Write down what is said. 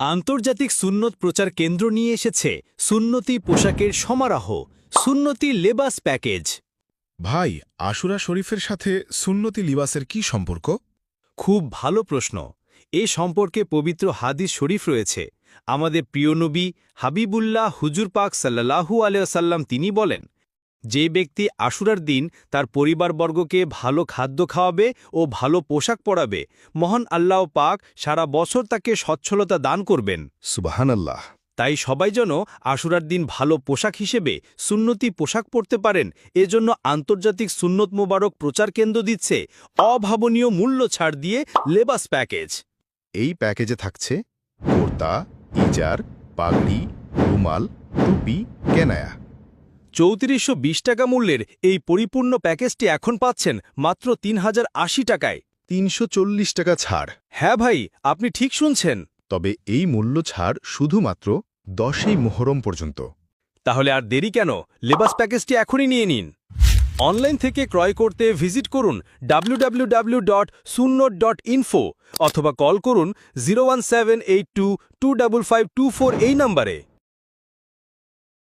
আন্তর্জাতিক সুন্নত প্রচার কেন্দ্র নিয়ে এসেছে সুন্নতি পোশাকের সমারোহ সুন্নতি লেবাস প্যাকেজ। ভাই আশুরা শরীফের সাথে সুন্নতি লিবাসের কি সম্পর্ক? খুব ভালো প্রশ্ন। এ সম্পর্কে পবিত্র হাদিস শরীফ রয়েছে। আমাদের প্রিয় নবী হাবিবুল্লাহ হুজুর পাক সাল্লাহু আলিয়াসাল্লাম তিনি বলেন যে ব্যক্তি আশুরার দিন তার পরিবারবর্গকে ভালো খাদ্য খাওয়াবে ও ভালো পোশাক পরাবে মহান আল্লাহ পাক সারা বছর তাকে সচ্ছলতা দান করবেন। সুবাহান আল্লাহ তাই সবাই যেন আশুরার দিন ভালো পোশাক হিসেবে সুন্নতি পোশাক পরতে পারেন এজন্য আন্তর্জাতিক সুন্নত মোবারক প্রচার কেন্দ্র দিচ্ছে অভাবনীয় মূল্য ছাড় দিয়ে লেবাস প্যাকেজ। এই প্যাকেজে থাকছে কোর্তা ইজার পাগড়ি রুমাল টুপি কেনায়া। চৌত্রিশশো বিশ টাকা মূল্যের এই পরিপূর্ণ প্যাকেজটি এখন পাচ্ছেন মাত্র তিন হাজার আশি টাকায়। তিনশো চল্লিশ টাকা ছাড়। হ্যাঁ ভাই আপনি ঠিক শুনছেন। তবে এই মূল্য ছাড় শুধুমাত্র দশই মোহরম পর্যন্ত। তাহলে আর দেরি কেন? লেবাস প্যাকেজটি এখনই নিয়ে নিন। অনলাইন থেকে ক্রয় করতে ভিজিট করুন www.sunnot.info অথবা কল করুন জিরো এই নাম্বারে।